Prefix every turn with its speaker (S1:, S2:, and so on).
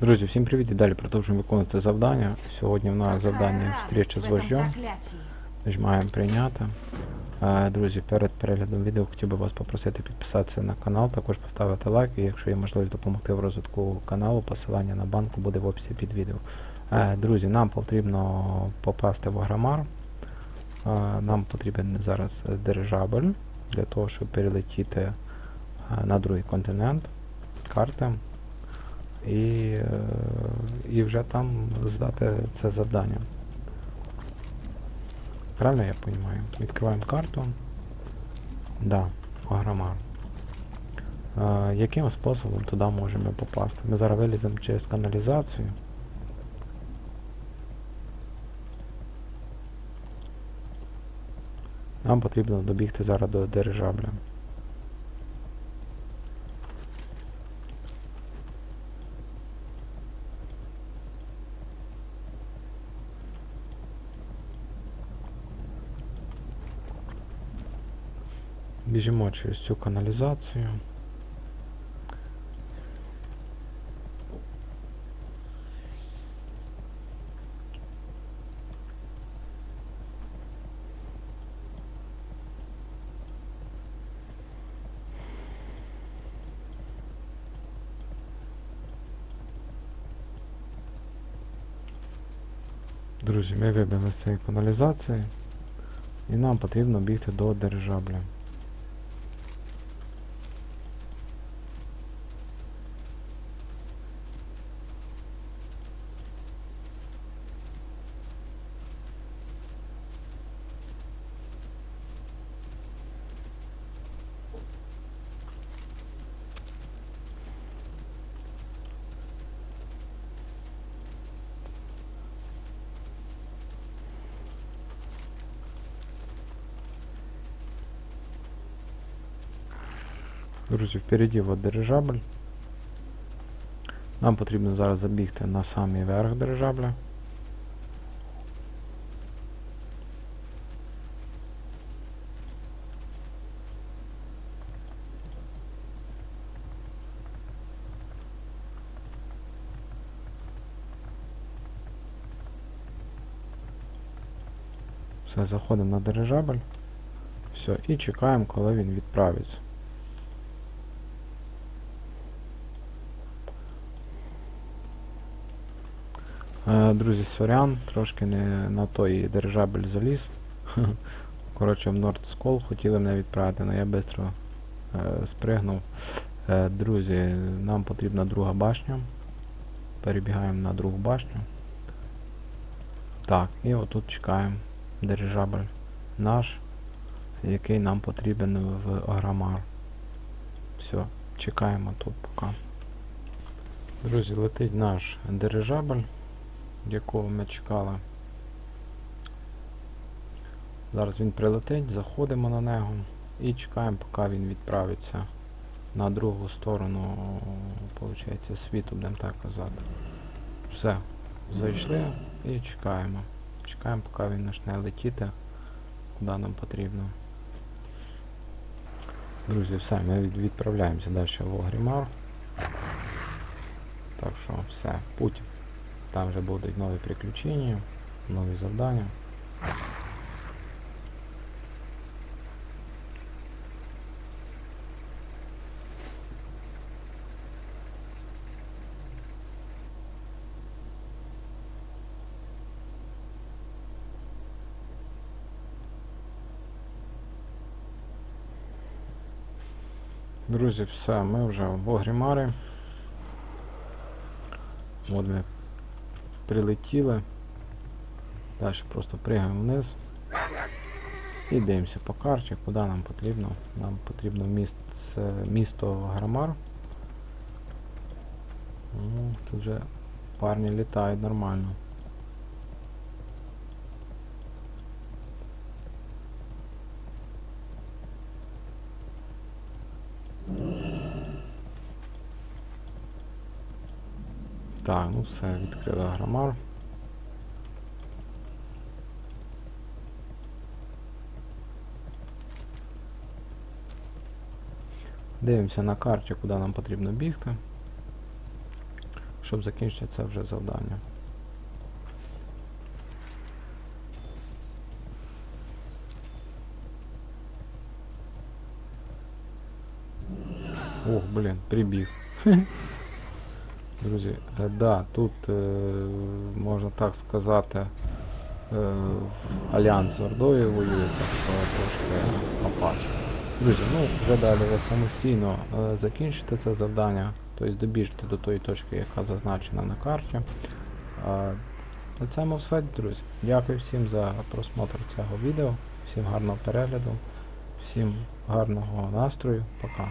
S1: Друзі, всім привіт і далі продовжуємо виконувати завдання. Сьогодні в нас завдання встреча з вождем. Нажимаємо прийняти. Е, Друзі, перед переглядом відео хотів би вас попросити підписатися на канал, також поставити лайк, і якщо є можливість допомогти в розвитку каналу, посилання на банку буде в описі під відео. Е, Друзі, нам потрібно попасти в Агромар. Е, Нам потрібен зараз дирижабль для того, щоб перелетіти на другий континент карти і, е, і вже там здати це завдання. Правильно я розумію? Відкриваємо карту. Да, Агромар. Е, яким способом туди можемо попасти? Ми зараз виліземо через каналізацію. Нам потрібно добігти зараз до дирижабля. Біжимо через цю каналізацію. Друзі, ми вибили з цієї каналізації і нам потрібно бігти до дирижабля. Друзі, впереді от дирижабль. Нам потрібно зараз забігти на самий верх дирижабля. Все, заходимо на дирижабль. Все, і чекаємо, коли він відправиться. Друзі, сорян, трошки не на той дирижабель заліз. Коротше, в Nord Skull хотіли мене відправити, але я швидко е, спригнув. Е, друзі, нам потрібна друга башня. Перебігаємо на другу башню. Так, і отут чекаємо дирижабль наш, який нам потрібен в Агромар. Все, чекаємо тут поки. Друзі, летить наш дирижабль якого ми чекали. Зараз він прилетить, заходимо на нього і чекаємо, поки він відправиться на другу сторону, виходить, світу, будемо так казати. Все, зайшли і чекаємо. Чекаємо, поки він почне летіти, куди нам потрібно. Друзі, все, ми відправляємося далі в Огрімар. Так що все, путь. Там вже будуть нові приключення, нові завдання. Друзі, все, ми вже в Огрімарі. От ми прилетіли. Далі просто пригаємо вниз. І дивимося по карті, куди нам потрібно. Нам потрібно міст, місто Грамар. Ну, тут вже парні літають нормально. Так, ну все, відкрили Агромар. Дивимося на карті, куди нам потрібно бігти. щоб закінчити це вже завдання. Ох, блін, прибіг. Друзі, е, да, тут е, можна так сказати, е, Альянс з Ордою воює, так що трошки опасно. Друзі, ну вже далі ви самостійно закінчите це завдання, тобто добіжте до тої точки, яка зазначена на карті. На цьому все, друзі. Дякую всім за просмотр цього відео, всім гарного перегляду, всім гарного настрою, пока.